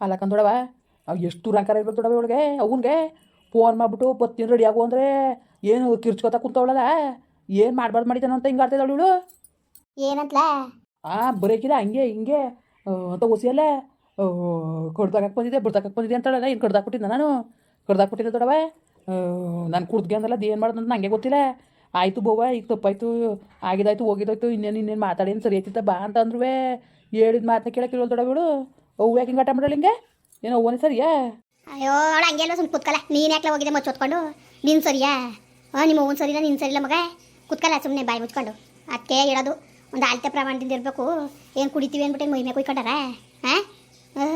ಅಲ್ಲ ದೊಡವ ಅವ್ ಎಷ್ಟು ದೂರಂಕಾರ ಇರ್ಬೇಕು ದೊಡವ ಇವಳಿಗೆ ಅವನಿಗೆ ಫೋನ್ ಮಾಡ್ಬಿಟ್ಟು ಬತ್ತೀನಿ ರೆಡಿ ಆಗು ಅಂದರೆ ಏನು ಕಿರ್ಚ್ಕೊತಾ ಕುಂತವಳಲ್ಲ ಏನು ಮಾಡ್ಬಾರ್ದು ಮಾಡಿದ್ದಾನ ಅಂತ ಹಿಂಗೆ ಆಡ್ತಿದ್ದಾಳು ಇವಳು? ಏನಂತಲ? ಆ ಬರೋಕಿಲ್ಲ ಹಂಗೆ ಹಿಂಗೆ ಅಂತ ಕಡ್ದಾಕಕ್ಕೆ ಬಂದಿದ್ದೆ ಬಿಡ್ದಾಕಕ್ಕೆ ಬಂದಿದ್ದೆ ಅಂತಾಳಲ್ಲ ಏನು ಕಡ್ದಾಕ್ಬಿಟ್ಟಿದ್ದೆ ನಾನು? ಕಡ್ದಾಕ್ಬಿಟ್ಟಿದ್ದೆ ದೊಡವ ನಾನು ಕುಡ್ದ್ಗೆ ಅಂದಲ್ಲ ಅದು ಏನು ಮಾಡೋದು ಅಂತ ನನಗೆ ಗೊತ್ತಿಲ್ಲ. ಆಯಿತು ಬೋವ ಈಗ ತಪ್ಪಾಯ್ತು ಆಗಿದಾಯ್ತು ಹೋಗಿದಾಯ್ತು ಇನ್ನೇನು ಇನ್ನೇನು ಮಾತಾಡೇನು ಸರಿ ಆಯ್ತಿತ್ತ ಬಾ ಅಂತ ಅಂದ್ರೂ ಹೇಳಿದ ಮಾತನ್ನ ಕೇಳಕ್ಕಿಲ್ಲ ದೊಡವ ಇವಳು? ಅವು ಯಾಕೆ ಹಿಂಗೆ ಆಟ ಹಿಂಗೆ ಏನೋ ಒಂದು ಸರಿಯಾ? ಅಯ್ಯೋ ಅವಳು ಹಂಗೆಲ್ಲ ಸುಮ್ಮನೆ ಕುತ್ಕಲ್ಲ. ನೀನು ಯಾಕೆ ಹೋಗಿದೆ ಮಚ್ಚ ಹೊತ್ಕೊಂಡು ನಿನ್ ಸರಿಯಾ? ಹಾಂ ನಿಮ್ಮ ಒಂದು ಸರಿನ ನಿನ್ ಸರಿಲ್ಲ ಮಗ? ಕುತ್ಕಲ್ಲ ಸುಮ್ಮನೆ ಬಾಯಿ ಮುಚ್ಕೊಂಡು. ಅದಕ್ಕೆ ಹೇಳೋದು. ಒಂದು ಅಳತೆ ಪ್ರಮಾಣದಿಂದ ಇರಬೇಕು. ಏನು ಕುಡಿತೀವಿ ಅಂದ್ಬಿಟ್ಟು ಮೈ ಮೇಲೆ ಕುಯ್ಕೊಂಡಾರ? ಹಾಂ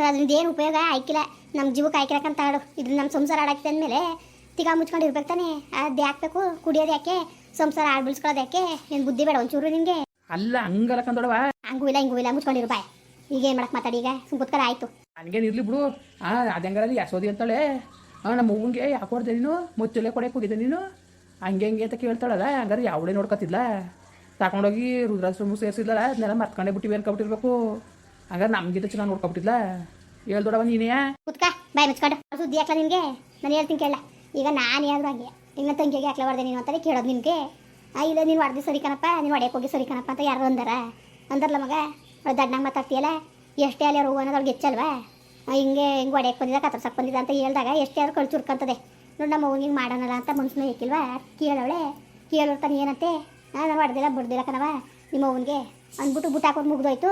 ಅದರಿಂದ ಏನು ಉಪಯೋಗ? ಆಯ್ಕಿಲ್ಲ. ನಮ್ಮ ಜೀವಕ್ಕೆ ಆಯ್ಕಿರಕ್ಕಂತ ಹಾಡು ಇದ್ರ ನಮ್ಮ ಸಂಸಾರ ಆಡಾಕ್ತಿದೆ ಅಂದಮೇಲೆ ತಿಗಾ ಮುಚ್ಕೊಂಡು ಇರ್ಬೇಕು ತಾನೆ. ಅದು ಹಾಕ್ಬೇಕು ಕುಡಿಯೋದು ಯಾಕೆ? ಸಂಸಾರ ಆಡ್ ಬಿಡಿಸ್ಕೊಳ್ಳೋದು ಯಾಕೆ? ಏನು ಬುದ್ಧಿ ಬೇಡ ಒಂಚೂರು ನಿನಗೆ ಅಲ್ಲ ಹಂಗಲ್ಲ ಕಂದೋಡವಾ ಹಂಗೂ ಇಲ್ಲ ಹಿಂಗೂ ಇಲ್ಲ ಮುಚ್ಕೊಂಡಿರು ಬಾಯ್. ಈಗ ಏನು ಮಾಡಕ್ಕೆ ಮಾತಾಡಿ ಈಗ? ಸುಮ್ ಕುತ್ಕಲ್ಲ ಆಯಿತು. ನನಗೇನು ಇರಲಿ ಬಿಡು. ಹಾಂ ಅದಂಗಾರಲ್ಲಿ ಯಾಸೋದಿ ಯಶೋದಿ ಅಂತಾಳೆ. ಹಾಂ ನಮ್ಮ ಮಗುಂಗೆ ಯಾಕೆ ಹೊಡೆದೆ ನೀನು? ಮುಚ್ಚಲೆ ಕೊಡಕ್ಕೆ ಹೋಗಿದ್ದೆ ನೀನು? ಹಂಗೆ ಹಂಗೆ ಅಂತ ಕೇಳ್ತಾಳಲ್ಲ ಹಂಗಾರೆ ಯಾವಳೇ ನೋಡ್ಕೊತಿದ್ಲ ತಗೊಂಡೋಗಿ ರುದ್ರಾಶ್ರಮ ಸೇರಿಸಿದ್ಲಲ್ಲ ಅದನ್ನೆಲ್ಲ ಮರ್ತ್ಕೊಂಡೇ ಬಿಟ್ಟಿವಿ ಅನ್ಕೊಬಿಟ್ಟಿರ್ಬೇಕು ಹಂಗಾರೆ ನಮಗಿಂತ ಚೆನ್ನಾಗಿ ನೋಡ್ಕೊಬಿಟ್ಟಿದ್ಲ. ಹೇಳ್ದೊಡವ ನೀನೇ ಕುತ್ಕ ಬಾಯ್ ಮುಚ್ಕೊಂಡು. ಸುದ್ದಿ ಹಾಕ್ಲ ನಿನಗೆ? ನಾನು ಹೇಳ್ತೀನಿ ಕೇಳ ಈಗ ನಾನು ಯಾರು ಹಂಗೆ. ನಿನ್ನ ತಂಗಿಗೆ ಹಾಕ್ಲ ಹೊಡೆದೆ ನೀನು ಅಂತಾರೆ ಕೇಳೋದು ನಿನಗೆ. ಆ ಇಲ್ಲ ನೀನು ಹೊಡೆದು ಸರಿ ಕಣಪ್ಪ ನೀನು ಹೊಡೆಯಕ್ಕೆ ಹೋಗಿ ಸರಿ ಕಣಪ್ಪ ಅಂತ ಯಾರು ಅಂದಾರ. ಅಂದಾರಲ್ಲ ಮಗ? ದಡ್ಡಂಗೆ ಮಾತಾಡ್ತೀಯಲ್ಲ? ಎಷ್ಟೇ ಅಲ್ಲಿ ಅವ್ರು ಅನ್ನೋದ್ರಿಗೆ ಹೆಚ್ಚಲ್ವಾ ಹಿಂಗೆ ಹಿಂಗೆ ಒಡೆಯಕ್ಕೆ ಬಂದಿದ್ದ ಕತ್ತರ್ಸಕ್ಕೆ ಬಂದಿದ್ದ ಅಂತ ಹೇಳಿದಾಗ ಎಷ್ಟೇ ಆದ್ರೂ ಕಳ್ಸಿ ಚುರ್ಕಂತದೆ. ನೋಡಿ ನಮ್ಮ ಹಿಂಗೆ ಮಾಡೋಣಲ್ಲ ಅಂತ ಮನ್ಸನ್ನ ಏಕಿಲ್ವಾ ಕೇಳವಳೆ. ಕೇಳಿರ್ತಾನೆ ಏನಂತೆ? ನಾನು ಹೊಡೆದಿಲ್ಲ, ಬಿಡ್ದಿಲ್ಲ ಕಣವ ನಿಮ್ಮ ಅವನಿಗೆ ಅಂದ್ಬಿಟ್ಟು ಬುಟ್ಟ ಹಾಕೊಂಡು ಮುಗ್ದೋಯ್ತು.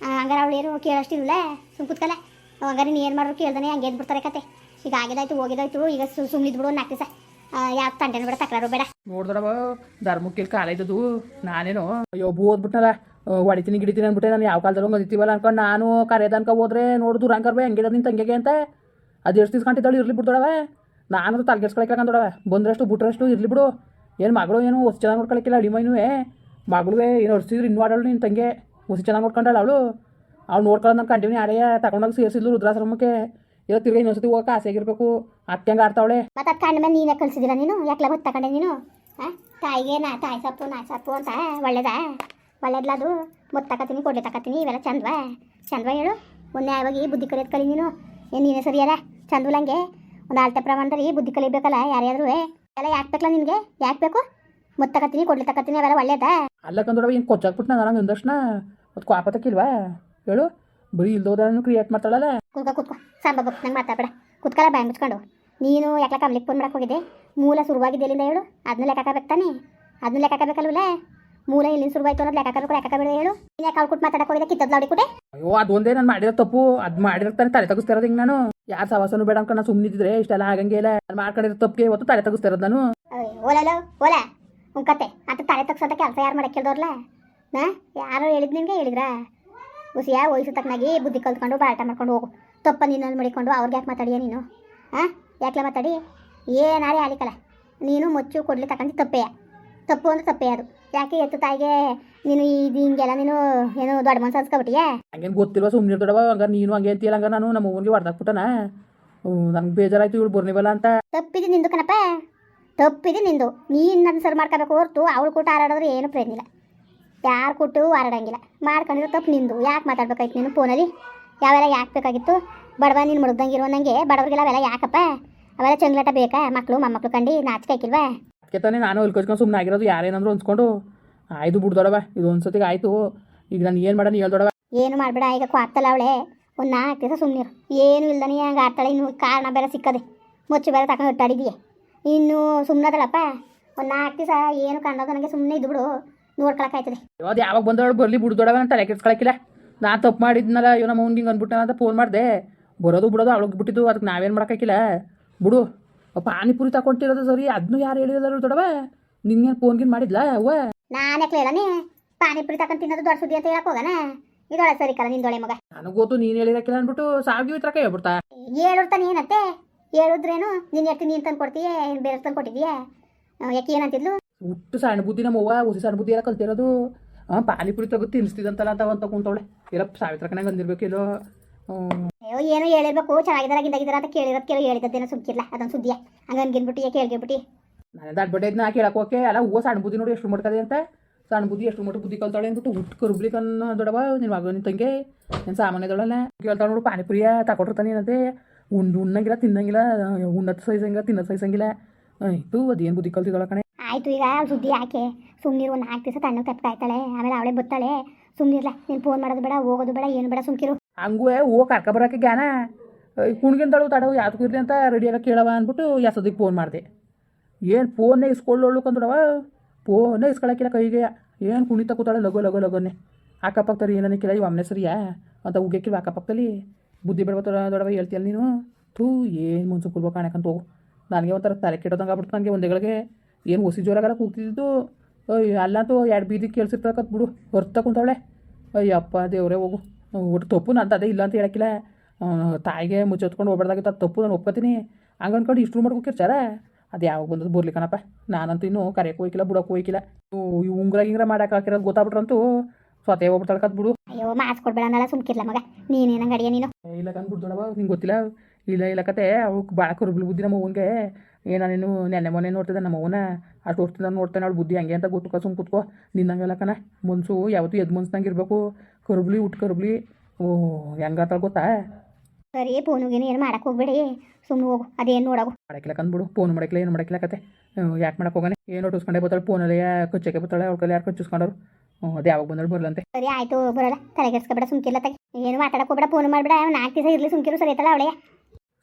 ಹಂಗಾರ ಅವಳು ಏನು ಕೇಳೋಷ್ಟಿಲ್ಲ ಸುಮ್ ಕುತ್ಕಲ್ಲ. ಹಂಗಾರೆ ನೀನು ಏನು ಮಾಡೋರು ಕೇಳ್ದಾನೆ, ಹಂಗೆ ಬಿಡ್ತಾರೆ ಕತೆ. ಈಗ ಆಗಿದಾಯ್ತು, ಹೋಗಿದಾಯ್ತು, ಈಗ ಸುಮ್ಮನಿದ್ ಬಿಡು ನಾಲ್ಕು ದಿವಸ. ಯಾವ ತಂಟೆನೂ ಬೇಡ, ತಕರಾರು ಬೇಡ. ನೋಡಿದ್ರವ ಧರ್ಮಕ್ಕೆ ಕಾಲ ಇದ್ದದು ನಾನೇನು, ಅಯ್ಯೋ ಓದ್ಬಿಟ್ನಲ್ಲ ಹೊಡಿತೀನಿ ಗಿಡಿತೀನಿ ಅಂದ್ಬಿಟ್ಟೆ ನಾನು ಯಾವ ಕಾಲದಲ್ಲೂ ಮದಿತೀವಲ್ಲ ಅನ್ಕೊಂಡು ನಾನು ಕರೆಯದ ಅನ್ಕೊ ಹೋದ್ರೆ ನೋಡು ದುರಂಕರ್ಬೆ ಹೆಂಗಿದ ನಿನ್ನ ತಂಗಿಗೆ ಅಂತ. ಅದು ಎಷ್ಟು ದಿವ್ಸ ಇರ್ಲಿ ಬಿಡ್ತಾಳೆ ನಾನು ತಲೆಗೆಡ್ಸ್ಕೊಳಕ್ಕಾಗಂದೊಡವ ಬಂದ್ರಷ್ಟು ಬಿಟ್ರಷ್ಟು ಇರ್ಲಿ ಬಿಡು. ಏನು ಮಗಳು ಏನು ಹೊಸ ಚೆನ್ನಾಗಿ ನೋಡ್ಕೊಳಕ್ಕಿಲ್ಲ ಅಡಿಮೈನೂ ಮಗಳುವೆ ಏನು ಹೊಡ್ಸಿದ್ರು, ಇನ್ನೂ ಆಡೋಳು ನಿನ್ನ ತಂಗೆ. ಹೊಸ ಚೆನ್ನಾಗಿ ನೋಡ್ಕೊಂಡಾಳು ಅವಳು. ಅವ್ಳು ನೋಡ್ಕೊಳ್ಳೋದು ನಾನು ಕಂಟಿನ್ಯೂ ಯಾರೇ ತಗೊಂಡೋಗಿ ಸೇರಿಸಿದ್ಲು ರುದ್ರಾಶ್ರಮಕ್ಕೆ ಇಲ್ಲ ತಿರ್ಗಿ ಇನ್ನೊಂದ್ಸತಿ ಹೋಗಕ್ಕೆ ಆಸೆ ಆಗಿರ್ಬೇಕು. ಅತ್ತೆ ಹಂಗೆ ಆಡ್ತಾವಳೆ. ಮತ್ತೆ ಅದು ಕಂಡ ಮೇಲೆ ನೀನೇ ಕಲಿಸಿದಿಲ್ಲ ನೀನು? ಯಾಕೆ ಗೊತ್ತು ತಗೊಂಡೆ ನೀನು? ಹಾಂ ತಾಯಿಗೆ ನಾ ತಾಯಿ ಸೊಪ್ಪು ನಾ ಸೊಪ್ಪು ಅಂತ ಒಳ್ಳೇದಾ? ಒಳ್ಳೇದ್ಲ ಅದು ಮುತ್ತು ತಕತೀನಿ ಕೊಡ್ಲಿ ತಕತೀನಿ ಇವೆಲ್ಲ ಚಂದ್ವ. ಚಂದ್ವ ಹೇಳು ಒಂದು ಯಾವಾಗ ಬುದ್ಧಿ ಕಲಿಯೋದು ಕಲಿ ನೀನು. ಏನು ನೀನೇ ಸರಿಯಲ್ಲ ಚಂದುಲಂಗೆ ಒಂದು ಅಳತೆ ಪ್ರಮಾಣದಲ್ಲಿ ಬುದ್ಧಿ ಕಲಿಬೇಕಲ್ಲ ಯಾರ್ಯಾದ್ರೂ? ಎಲ್ಲ ಯಾಕೆ ಬೇಕಲ್ಲ ನಿನಗೆ? ಯಾಕೆ ಬೇಕು? ಮುತ್ತು ತಕತೀನಿ ಕೊಡ್ಲಿ ತಕತೀನಿ ಅವೆಲ್ಲ ಒಳ್ಳೇದಾ? ಅಲ್ಲ ಕಂದ್ರೆ ಹಿಂಗೆ ಕೊಚ್ಚಾಕ್ಬಿಟ್ಟು ನಾನು ಅಂದಕ್ಷಣ ಮತ್ತು ಕ್ವಾಪತಕ್ಕಿಲ್ವಾ ಹೇಳು ಬರೀ ಇಲ್ದೋದನ್ನು ಕ್ರಿಯೇಟ್ ಮಾಡ್ತಾಳಲ್ಲ? ಕುತ್ಕೋ ಕುತ್ಕೋ. ಸಾಂಬ ಗೊತ್ತು ನಂಗೆ ಮಾತಾಡಬೇಡ. ಕುತ್ಕಲ್ಲ ಬಾಯ್ ಮುಚ್ಕೊಂಡು. ನೀನು ಯಾಕೆ ಕಮ್ಲಿಕ್ಕೆ ಫೋನ್ ಮಾಡಕ್ಕೆ ಹೋಗಿದ್ದೆ? ಮೂಲ ಶುರುವಾಗಿದ್ದು ಹೇಳು? ಅದನ್ನ ಲೆಕ್ಕ ಹಾಕಬೇಕು ತಾನೆ? ಅದನ್ನ ಲೆಕ್ಕ ಹಾಕಬೇಕಲ್ವಲ್ಲ ಮೂಲ ಇಲ್ಲಿ ಶುರುವಾಯ್ತು ಅನ್ನೋದು ಲೆಕ್ಕ ಹಾಕಬೇಕು ಲೆಕ್ಕ ಹಾಕಬೇಡ ಹೇಳು. ನೀನು ಯಾಕೆ ಕೊಟ್ಟು ಮಾತಾಡಕ್ಕೆ ಹೋಗಿದ್ದೆ ಕಿತ್ತದ ಲಾಡಿ ಕೊಟ್ಟೆ ಅಯ್ಯೋ ಅದೊಂದೇ ನಾನು ಮಾಡಿರೋ ತಪ್ಪು. ಅದ್ ಮಾಡಿರ್ತಾನೆ ತಲೆ ತಗಿಸ್ತಿರೋದು ಹಿಂಗೆ ನಾನು. ಯಾರು ಸವಾಸನು ಬೇಡ ಅನ್ಕೊಂಡು ನಾನು ಸುಮ್ಮನಿದ್ರೆ ಇಷ್ಟೆಲ್ಲ ಆಗಂಗೆ ಇಲ್ಲ. ನಾನು ಮಾಡ್ಕೊಂಡಿರೋ ತಪ್ಪಿಗೆ ಇವತ್ತು ತಲೆ ತಗಿಸ್ತಿರೋದು ನಾನು. ಓಲಲ್ಲ ಓಲ ಉನ್ ಕತೆ. ಅಂತ ತಲೆ ತಗ್ಸೋದ ಕೆಲಸ ಯಾರು ಮಾಡಕ್ಕೆ ಕೇಳ್ದವ್ರಲ್ಲ ನಾ ಯಾರು ಹೇಳಿದ್ ನಿನಗೆ ಹೇಳಿದ್ರಾ? ಹುಸಿಯ ವಯಸ್ಸು ತಕ್ಕನಾಗಿ ಬುದ್ಧಿ ಕಲ್ತ್ಕೊಂಡು ಬಾಟ ಮಾಡ್ಕೊಂಡು ಹೋಗು. ತಪ್ಪ ನಿನ್ನಲ್ಲಿ ಮಡಿಕೊಂಡು ಅವ್ರಿಗೆ ಯಾಕೆ ಮಾತಾಡಿಯ ನೀನು? ಹಾಂ? ಯಾಕೆ ಮಾತಾಡಿ? ಏನಾರೇ ಆಲಿಕಲ್ಲ ನೀನು ಮುಚ್ಚು ಕೊಡ್ಲಿ ತಗೊಂಡು ತಪ್ಪೆಯ? ತಪ್ಪು ಅಂದ್ರೆ ತಪ್ಪೇ ಅದು. ಯಾಕೆ ಎತ್ತು ತಾಯಿಗೆ ನೀನು ಇದು ಹಿಂಗೆಲ್ಲ ನೀನು ಏನು ದೊಡ್ಡ ಮನ್ಸು ಅನ್ಸ್ಕೊಬಿಟ್ಟಿಯೇ? ಹಂಗೇನು ಗೊತ್ತಿಲ್ವ ಸುಮ್ಮನೆ ದೊಡ್ಡವ ಹಂಗಾರೆ ನೀನು ಹಂಗೆ ಅಂತೀಯಲ್ಲ ಹಂಗ ನಾನು ನಮ್ಮ ಊರಿಗೆ ಹೊಡೆದಾಕ್ಬಿಟ್ಟನ ನಂಗೆ ಬೇಜಾರಾಯ್ತು ಇವಳು ಬರ್ನಿವಲ್ಲ ಅಂತ. ತಪ್ಪಿದೆ ನಿಂದು ಕಣಪ್ಪ. ತಪ್ಪಿದೆ ನಿಂದು. ನೀನು ನನ್ನ ಸರ್ ಮಾಡ್ಕೋಬೇಕು ಹೊರ್ತು ಅವಳು ಕೂಟ ಹಾರಾಡಿದ್ರೆ ಏನು ಪ್ರಯೋಜನ ಇಲ್ಲ. ಯಾರು ಕೊಟ್ಟು ಹಾರಾಡಂಗಿಲ್ಲ. ಮಾಡ್ಕೊಂಡಿರೋ ತಪ್ಪು ನಿಂದು. ಯಾಕೆ ಮಾತಾಡ್ಬೇಕಾಯ್ತು ನೀನು ಫೋನಲ್ಲಿ? ಯಾವೆಲ್ಲ ಯಾಕೆ ಬೇಕಾಗಿತ್ತು? ಬಡವ ನೀನು ಮುಡ್ದಂಗೆ ಇರೋ ನನಗೆ ಬಡವರಿಗೆಲ್ಲ ಅವೆಲ್ಲ ಯಾಕಪ್ಪ? ಅವೆಲ್ಲ ಚಂಗ್ಲಾಟ ಬೇಕಾ? ಮಕ್ಕಳು ಮೊಮ್ಮಕ್ಕಳು ಕಂಡು ನಾಚಿಕೆ ಹಾಕಿಲ್ವಾ? ಅದಕ್ಕೆ ತಾನೇ ನಾನು ಹೊಲ್ಕೊಚ್ಕೊಂಡು ಸುಮ್ಮನೆ ಆಗಿರೋದು ಯಾರೇನಾದ್ರು ಅನ್ಸ್ಕೊಂಡು ಆಯ್ತು ಬಿಡ್ದೊಡವ ಇದು ಒಂದ್ಸತಿಗೆ ಆಯ್ತು. ಈಗ ನಾನು ಏನು ಮಾಡೋಣ ಹೇಳ್ದೊಡವ ಏನು ಮಾಡಬೇಡ ಈಗ ಕ್ವಾಗ್ತಲ್ಲ ಅವಳೆ. ಒಂದು ನಾಲ್ಕು ದಿವಸ ಸುಮ್ಮನಿರು ಏನು ಇಲ್ದಾನೆ ಹಂಗೆ ಆಡ್ತಾಳೆ. ಇನ್ನು ಕಾರಣ ಬೇರೆ ಸಿಕ್ಕದೆ. ಮುಚ್ಚು ಬೇರೆ ತಗೊಂಡು ಇಟ್ಟಾಡಿದೀಯ ಇನ್ನು ಸುಮ್ಮನದಳಪ್ಪ ಒಂದು ನಾಲ್ಕು ದಿವಸ ಏನು ಕಾಣೋದು ನನಗೆ ಸುಮ್ಮನೆ ಇದ್ದು ಬಿಡು ನೋಡ್ಕೊಳಕಾಯ್ತದೆ ಅದು ಯಾವಾಗ ಬಂದವಳು ಬರಲಿ ಬಿಡ್ದೊಡವ ಅಂತ ತಲೆ ಕೆಡ್ಸ್ಕೊಳಕ್ಕಿಲ್ಲ ನಾನು ತಪ್ಪು ಮಾಡಿದ್ನಲ್ಲ ಇವನ ನಮ್ಮ ಅಂದ್ಬಿಟ್ಟು ಅಂತ ಫೋನ್ ಮಾಡಿದೆ. ಬರೋದು ಬಿಡೋದು ಅವಳಿಗೆ ಬಿಟ್ಟಿದ್ದು ಅದಕ್ಕೆ ನಾವೇನು ಮಾಡೋಕ್ಕಾಗಿಲ್ಲ ಬಿಡು. ಪಾನಿಪುರಿ ತಗೊಂಡಿರೋದು ಸರಿ ಅದನ್ನು ಯಾರು ಹೇಳಿರೋದು ದೊಡವ ಫೋನ್ ಫೋನ್ಗಿನ್ ಮಾಡಿದ್ಲಾ ಅವ್ವ? ನಾನೇ ಹೇಳನೆ ಪಾನಿಪುರಿ ತಕೊಂಡ್ ತಿನ್ನೋದು ದೊಡ್ಡ ಸುದ್ದಿ ಅಂತ ಹೇಳಕ್ ಹೋಗಣ ಇದೊಳೆ ಸರಿ ಕಲ ನಿಂದೊಳೆ ಮಗ. ನನಗೆ ಗೊತ್ತು ನೀನು ಹೇಳಿರಕ್ಕಿಲ್ಲ ಅಂದ್ಬಿಟ್ಟು ಸಾಗಿ ಹೋಯ್ತರಕ ಹೇಳ್ಬಿಡ್ತಾ ಹೇಳಿರ್ತಾನೆ ಏನತ್ತೆ ಹೇಳಿದ್ರೇನು? ನೀನು ಯಾಕೆ ನೀನು ತಂದು ಕೊಡ್ತೀಯ? ಏನು ಬೇರೆ ತಂದು ಕೊಟ್ಟಿದ್ಯಾ? ಯಾಕೆ ಏನಂತಿದ್ಲು? ಹುಟ್ಟು ಸಣ್ಣ ಬುದ್ಧಿ ನಮ್ಮ ಅವ್ವ ಹುಸಿ ಸಣ್ಣ ಬುದ್ಧಿ ಎಲ್ಲ ಕಲ್ತಿರೋದು. ಹಾಂ ಪಾನಿಪುರಿ ತಗೋ ತಿನ್ನಿಸ್ತಿದಂತಲ್ಲ ಅಂತ ಅಂತ ಕುಂತವಳೆ ಇಲ್ಲ ಸಾವಿತ್ರಕನಾಗ ಅಂದಿರ್ಬೇಕಿಲ್ಲೋ ಹ್ಮ್. ಅಯ್ಯೋ ಏನೋ ಹೇಳಿರ್ಬೇಕು ಚೆನ್ನಾಗಿದ್ದಾರ ಗಿಂದಾಗಿದ್ದಾರ ಅಂತ ಕೇಳಿರೋದು ಕೇಳಿ ಹೇಳಿದ್ದೇನೋ ಸುಮ್ಕಿಲ್ಲ ಅದೊಂದು ಸುದ್ದಿಯ? ಹಂಗನ್ಗಿನ್ಬಿಟ್ಟು ಕೇಳ್ಗಿಬಿಟ್ಟು ನನ್ನ ದಡ್ಬಡ್ಡೆ ನಾ ಕೇಳಕ್ಕೆ ಓಕೆ ಅಲ್ಲ ಹೂವು ಸಣ್ಣ ಬುದ್ಧಿ ನೋಡಿ ಎಷ್ಟು ಮಾಡ್ಕದೆ ಅಂತ? ಸಣ್ಣ ಬುದ್ಧಿ ಎಷ್ಟು ಮಟ್ಟ ಬುದ್ಧಿ ಕಲ್ತಾಳೆ ಅಂದ್ಬಿಟ್ಟು ಹುಟ್ಟು ಕರುಬ್ಲಿ ಕನ್ನ ದೊಡವ ನಿನ್ನ ಮಗ ನಿನ್ನ ತಂಗೆ. ನಿನ್ನ ಸಾಮಾನ್ಯ ದೊಡಲ್ಲ ಕೇಳ್ತಾಳೆ ನೋಡು ಪಾನಿಪುರಿಯ ತಗೊಟ್ಟಿರ್ತಾನೆ ಏನಂತೆ? ಉಂಡು ಉಣ್ಣಂಗಿಲ್ಲ ತಿನ್ನಂಗಿಲ್ಲ ಉಣ್ಣತ್ತು ಸಹಿಸಂಗಿಲ್ಲ ತಿನ್ನತ್ ಸಹಿಸಂಗಿಲ್ಲ ಆಯ್ತು ಅದೇನು ಬುದ್ಧಿ ಕಲ್ತಿದ್ದಾಳೆ ಕಣೆ? ಆಯಿತು ಈಗ ಸುದ್ದಿ ಯಾಕೆ? ಸುಮ್ಮನಿರು ಒಂದು ನಾಲ್ಕು ದಿವಸ ತಣ್ಣಗೆ ತಪ್ಪಾಯ್ತಾಳೆ. ಆಮೇಲೆ ಅವಳೆ ಬತ್ತಾಳೆ. ಸುಮ್ಮನಿರ್ಲ ನೀನು ಫೋನ್ ಮಾಡೋದು ಬೇಡ ಹೋಗೋದು ಬೇಡ ಏನು ಬೇಡ ಸುಮ್ಕಿರು. ಹಂಗೂ ಹೋಗಿ ಕರ್ಕ ಬರೋಕೆ ಜ್ಞಾನ ಕುಣ್ಗಿಂದಳು ತಡವು ಯಾತಕ್ಕೂ ಇರಲಿ ಅಂತ ರೆಡಿಯಾಗ ಕೇಳವ ಅಂದ್ಬಿಟ್ಟು ಎಸೋದಿಗೆ ಫೋನ್ ಮಾಡಿದೆ ಏನು ಫೋನ್ನೇ ಇಸ್ಕೊಳ್ಳೋಳು ಕಂದಡವ ಫೋನೇ ಇಸ್ಕೊಳಕ್ಕಿಲ್ಲ ಕೈಗೆ ಏನು ಕುಣಿತ ಕೂತಾಳೆ ಲಗೋ ಲಗೋ ಲಗೋನೆ ಅಕ್ಕಪಕ್ಕದಲ್ಲಿ ಏನನ್ನಕ್ಕಿಲ್ಲ ಇವು ಅಮ್ಮನೆ ಸರಿಯಾ ಅಂತ ಉಗ್ಯಕ್ಕಿಲ್ವ ಅಕ್ಕಪಕ್ಕದಲ್ಲಿ ಬುದ್ಧಿ ಬಿಡ್ಬೋತಾರ ದೊಡವ ಹೇಳ್ತೀಯಲ್ಲ ನೀನು ಥೂ ಏನು ಮುನ್ಸು ಕುಲ್ಬೋ ಕಾಣಕಂತ ಹೋಗು ನನಗೆ ಒಂಥರ ತಲೆ ಕೆಟ್ಟೋದಂಗೆ ಆಗ್ಬಿಡ್ತು ನನಗೆ ಒಂದೇಗಳಿಗೆ ಏನು ಹೊಸಿ ಜೋರಾಗೆಲ್ಲ ಕೂಗ್ತಿದ್ದು ಅಯ್ಯ ಅಲ್ಲಂತೂ ಎರಡು ಬೀದಿ ಕೇಳಿಸಿರ್ತಕ್ಕಂತ ಬಿಡು ಹೊರ್ತ ಕುಂತವಳೆ ಅಯ್ಯಪ್ಪ ದೇವ್ರೇ ಹೋಗು ಒಟ್ಟು ತಪ್ಪು ನಾನು ಅದೇ ಇಲ್ಲ ಅಂತ ಹೇಳಕ್ಕಿಲ್ಲ. ತಾಯಿಗೆ ಮುಚ್ಚೊತ್ಕೊಂಡು ಹೋಗ್ಬಾರ್ದಾಗಿತ್ತು ಅದು ತಪ್ಪು ನಾನು ಒಪ್ಕೋತೀನಿ. ಹಂಗೆ ಅನ್ಕೊಂಡು ಇಷ್ಟು ಮಾಡ್ಕೊಕಿರ್ಚಾರ ಅದು ಯಾವಾಗ ಬಂದದ್ದು ಬರ್ಲಿ ಕಣಪ್ಪ. ನಾನಂತೂ ಇನ್ನೂ ಕರೆಯಕ್ಕೆ ಹೋಗಿಲ್ಲ ಬಿಡೋಕೆ ಹೋಗಿಲ್ಲ ಇವು ಉಂಗ್ರ ಗಿಂಗ್ರ ಮಾಡಕ್ಕೆ ಹಾಕಿರೋದು ಗೊತ್ತಾಗ್ಬಿಟ್ರಂತೂ ಸ್ವತೇ ಹೋಗ್ಬಿಡ್ತಾಳೆ ಬಿಡು. ಅಯ್ಯೋ ಮಾಸ್ ಕೊಡ್ಬೇಡ ಸುಮ್ಕಿರ್ಲ ಮಗ. ನೀನೇನ ಗಡಿಯ ನೀನು? ಇಲ್ಲ ಕಂದ್ಬಿಡ್ದೊಡವ ದೊಡವ ನಿಂಗೆ ಗೊತ್ತಿಲ್ಲ. ಇಲ್ಲ ಇಲ್ಲ ಕತೆ ಅವಕ್ಕೆ ಭಾಳ ಕರುಬ್ಲಿ ಬುದ್ಧಿ ನಮ್ಮ ಅವನಿಗೆ ಏನ ನೀನು ನೆನ್ನೆ ಮೊನ್ನೆ ನೋಡ್ತಿದ್ದೆ ನಮ್ಮ ಅವನ ಅಷ್ಟು ವರ್ಷದಿಂದ ನೋಡ್ತಾನೆ ಅವಳು ಬುದ್ಧಿ ಹಂಗೆ ಅಂತ ಗೊತ್ತು ಸುಮ್ ಕುತ್ಕೋ. ನಿನ್ನಂಗೆಲ್ಲ ಕಣ ಮನ್ಸು ಯಾವತ್ತೂ ಎದ್ದು ಮುನ್ಸ್ನಂಗೆ ಇರಬೇಕು. ಕರುಬ್ಲಿ ಉಟ್ ಕರ್ಬ್ಲಿ. ಓ ಹೆಂಗಾತಾಳ ಗೊತ್ತಾ? ಸರಿ ಫೋನುಗೇನು ಏನು ಮಾಡಕ್ಕೆ ಹೋಗ್ಬೇಡಿ. ಸುಮ್ಮನೆ ಹೋಗು ಅದೇನು ನೋಡೋಗು. ಮಾಡಕ್ಕಿಲ್ಲ ಕಂದ್ಬಿಡು ಫೋನ್ ಮಾಡಕ್ಕಿಲ್ಲ ಏನು ಮಾಡಕ್ಕಿಲ್ಲ ಕತೆ ಯಾಕೆ ಮಾಡಕ್ಕೆ ಹೋಗಾನೆ? ಏನು ಟೂಸ್ಕೊಂಡೆ ಬರ್ತಾಳೆ ಫೋನಲ್ಲಿ ಕಚ್ಚಕ್ಕೆ ಬರ್ತಾಳೆ ಅವ್ರ ಕೈಲಿ ಯಾರು ಕಚ್ಚಿಸ್ಕೊಂಡವ್ರು? ಅದು ಯಾವಾಗ ಬಂದಳು ಬರಲಂತೆ. ಸರಿ ಆಯ್ತು ಬರಲ್ಲ. ತಲೆಗೆಡ್ಸ್ಕೊಬೇಡ ಸುಮ್ಕಿಲ್ಲ ತಗೆ. ಏನು ಮಾತಾಡಕ್ಕೆ ಹೋಗ್ಬೇಡ ಫೋನ್ ಮಾಡ್ಬೇಡ. ನಾಲ್ಕು ದಿವಸ ಇರಲಿ ಸುಮ್ಕಿರು ಸರಿ ಐತಲ್ಲ ಅವಳೆ.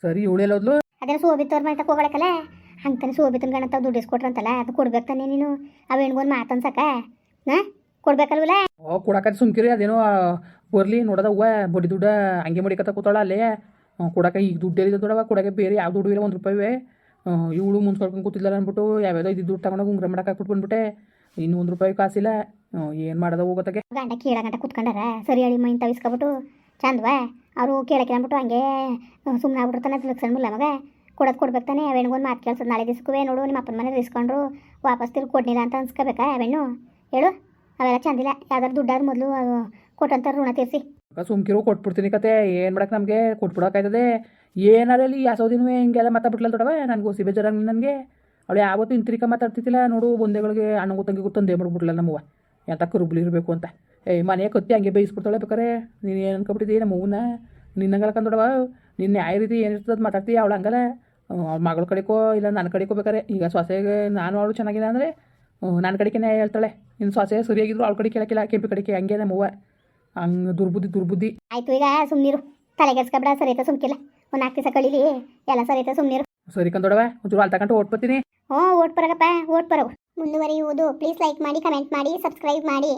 ಸರಿ ಇವಳೆಲ್ಲ ಹೋದ್ಲು ಅದೇ ಸೋಬಿತ್ತವ್ರ ಮನೆ ತಕ ಹೋಗಳಕ್ಕಲ್ಲ ಹಂಗೆ ತಾನೆ ಸೋಬಿತ್ತನ ಗಣತ ದುಡ್ಡು ಇಸ್ಕೊಟ್ರಂತಲ್ಲ ಅದು ಕೊಡ್ಬೇಕು ತಾನೆ ನೀನು. ಅವೇಣ್ಗೊಂದು ಮಾತನ್ಸಕ? ಹಾಂ? ಕೊಡ್ಬೇಕಲ್ವಲ್ಲ ಓ ಕೊಡಕತ್ತೆ ಸುಮ್ಕಿರಿ ಅದೇನೋ ಬರ್ಲಿ ನೋಡದ ಹೂವ ಬಡಿ ದುಡ್ಡ ಹಂಗೆ ಮಡಿಕತ್ತ ಕೂತಾಳ ಅಲ್ಲೇ. ಕೊಡಕ ಈಗ ದುಡ್ಡು ಎಲ್ಲಿದೆ ದುಡವ ಕೊಡಕ ಬೇರೆ ಯಾವ ದುಡ್ಡು ಇಲ್ಲ ಒಂದು ರೂಪಾಯಿ ಇವಳು ಮುಂಚ್ಕೊಳ್ಕೊಂಡು ಕೂತಿಲ್ಲ ಅಂದ್ಬಿಟ್ಟು ಯಾವ್ಯಾವ್ದೋ ಇದು ದುಡ್ಡು ತಗೊಂಡೋಗಿ ಉಂಗ್ರ ಮಾಡಕ್ಕೆ ಹಾಕ್ಬಿಟ್ಟು ಬಂದ್ಬಿಟ್ಟೆ. ಇನ್ನೂ ಒಂದು ರೂಪಾಯಿ ಕಾಸಿಲ್ಲ. ಏನು ಮಾಡೋದ ಹೋಗೋತಕ್ಕೆ ಗಂಡ ಕೇಳ ಗಂಟ ಕುತ್ಕೊಂಡಾರ? ಸರಿ ಹೇಳಿ ಮೈನ್ ತವಿಸ್ಕೊಬಿಟ್ಟು ಚಂದವಾ ಅವರು ಕೇಳಕ್ಕೆ ಅಂದ್ಬಿಟ್ಟು ಹಂಗೆ ಸುಮ್ಮನೆ ಆಗ್ಬಿಡ್ತಾನೆ ಲಕ್ಷಣ ಮುಲ್ಲ ಮಗ. ಕೊಡೋದು ಕೊಡ್ಬೇಕು ತಾನೆ ಒಂದು ಮಾತು ಕೇಳ್ಸೋದು ನಾಳೆ ದಿಸ್ಕುವೆ ನೋಡು ನಿಮ್ಮ ಅಪ್ಪನ ಮನೆ ಇಸ್ಕೊಂಡ್ರು ವಾಪಸ್ ತಿರ್ಗಿ ಕೊಡ್ಲಿಲ್ಲ ಅಂತ ಅನ್ಸ್ಕೋಬೇಕಾ ಅವೇನು ಹೇಳು. ಅವೆಲ್ಲ ಚಂದಿಲ್ಲ. ಯಾವ್ದಾರು ದುಡ್ಡಾದ್ರು ಮೊದಲು ಕೊಟ್ಟಂತ ಋಣ ತೀರಿಸಿ. ಸುಮ್ಕಿರು ಕೊಟ್ಬಿಡ್ತೀನಿ ಕತೆ. ಏನು ಮಾಡಕ್ಕೆ ನಮಗೆ? ಕೊಟ್ಬಿಡೋಕಾಯ್ತದೆ ಏನಾರಲ್ಲಿ ಯಾಸೋದಿನವೇ ಹಿಂಗೆಲ್ಲ ಮಾತಾಡ್ಬಿಟ್ಲಲ್ಲ ದೊಡವ ನನಗೆ ಹೊಸಿ ಬೇಜಾರಾಗ ನನಗೆ. ಅವಳು ಯಾವತ್ತೂ ಇಂತ್ರಿಕ ಮಾತಾಡ್ತಿದ್ದಿಲ್ಲ. ನೋಡು ಒಂದೇಗಳಿಗೆ ಅಣ್ಣ ಗೊತ್ತಂಗೆ ತಂದೆ ಮಾಡ್ಬಿಡ್ಲ ನಮ್ಮವ್ವ. ಎಂತ ಕರುಬ್ಲಿ ಇರಬೇಕು ಅಂತ. ಏಯ್ ಮನೆ ಕತ್ತಿ ಹಂಗೆ ಬೇಯಿಸ್ಬಿಡ್ತಾಳೆ ಬೇಕಾರೆ. ನೀನು ಏನು ಅನ್ಕೊಬಿಟ್ಟಿದ್ದೀ ನಮ್ಮ ಅವ್ವನ ನಿನ್ನಂಗಲ್ಲ ಕಂದೊಡವ ನಿನ್ನ ಯಾವ ರೀತಿ ಏನಿರ್ತದೆ ಮಾತಾಡ್ತೀಯ ಅವಳು ಹಂಗಲ್ಲ. ಅವ್ಳ ಮಗಳ ಕಡೆಕೋ ಇಲ್ಲ ನನ್ನ ಕಡೆಕೋ ಬೇಕಾರೆ. ಈಗ ಸೊಸೆಗೆ ನಾನು ಅವಳು ಚೆನ್ನಾಗಿಲ್ಲ ಅಂದರೆ ನನ್ನ ಕಡೆಗೆ ಹೇಳ್ತಾಳೆ. ನಿನ್ನ ಸೊಸೆ ಸರಿಯಾಗಿದ್ರು ಅವಳ ಕಡೆ ಕೇಳಕ್ಕಿಲ್ಲ ಕೆಂಪಿ ಕಡೆಗೆ ಹಂಗೆ ನಮ್ಮವ್ವ ಹಂಗೆ ದುರ್ಬುದ್ಧಿ ದುರ್ಬುದ್ಧಿ. ಆಯ್ತು ಈಗ ಸುಮ್ಮನಿರು ಸರಿ ಐತೆ ಸುಮ್ಕಿಲ್ಲ ಒಂದು ನಾಲ್ಕು ದಿವಸ ಕಳೀಲಿ. ಎಲ್ಲ ಸರಿ ಐತೆ ಸುಮ್ಮನಿರು ಸರಿ ಕಂದೊಡವ ಒಂಚೂರು ಅಲ್ಲಿ ತಗೊಂಡು ಓಟ್ಪತ್ತೀನಿ ಹ್ಞೂ ಓಟ್ ಬರಗಪ್ಪ ಓಟ್ ಬರೋ. ಮುಂದುವರಿಯುವುದು. ಪ್ಲೀಸ್ ಲೈಕ್ ಮಾಡಿ ಕಮೆಂಟ್ ಮಾಡಿ ಸಬ್ಸ್ಕ್ರೈಬ್ ಮಾಡಿ.